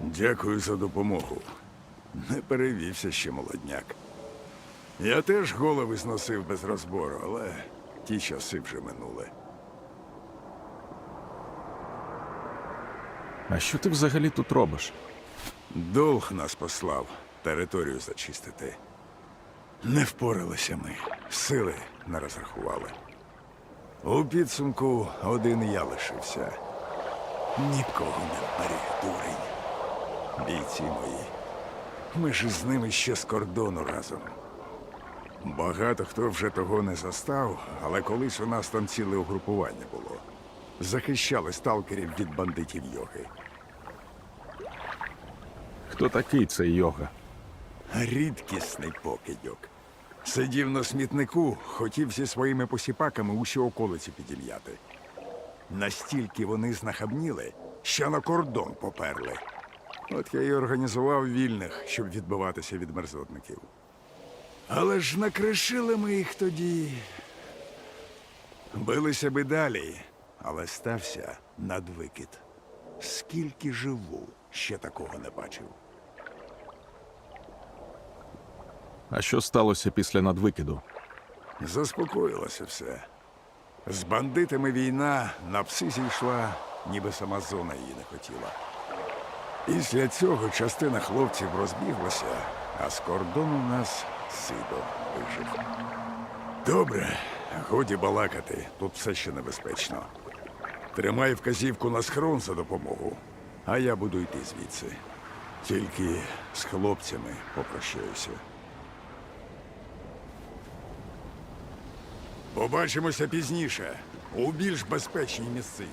Дякую за допомогу. Не перевівся ще молодняк. Я теж голови зносив без розбору, але ті часи вже минули. А що ти взагалі тут робиш? Долг нас послав територію зачистити. Не впоралися ми, сили не розрахували. У підсумку один я лишився. Нікого не вберіг, дурень. Бійці мої. Ми ж з ними ще з кордону разом. Багато хто вже того не застав, але колись у нас там ціле угрупування було. Захищали сталкерів від бандитів йоги. Хто такий цей йога? Рідкісний покидьок. Сидів на смітнику, хотів зі своїми посіпаками усі околиці підім'яти. Настільки вони знахабніли, що на кордон поперли. От я й організував вільних, щоб відбиватися від мерзотників. Але ж накришили ми їх тоді. Билися би далі, але стався надвикид. Скільки живу, ще такого не бачив. А що сталося після надвикиду? Заспокоїлося все. З бандитами війна на пси зійшла, ніби сама зона її не хотіла. Після цього частина хлопців розбіглася, а з кордону нас Сидо вижив. Добре, годі балакати, тут все ще небезпечно. Тримай вказівку на схрон за допомогу, а я буду йти звідси. Тільки з хлопцями попрощаюся. Побачимося пізніше у більш безпечній місцині.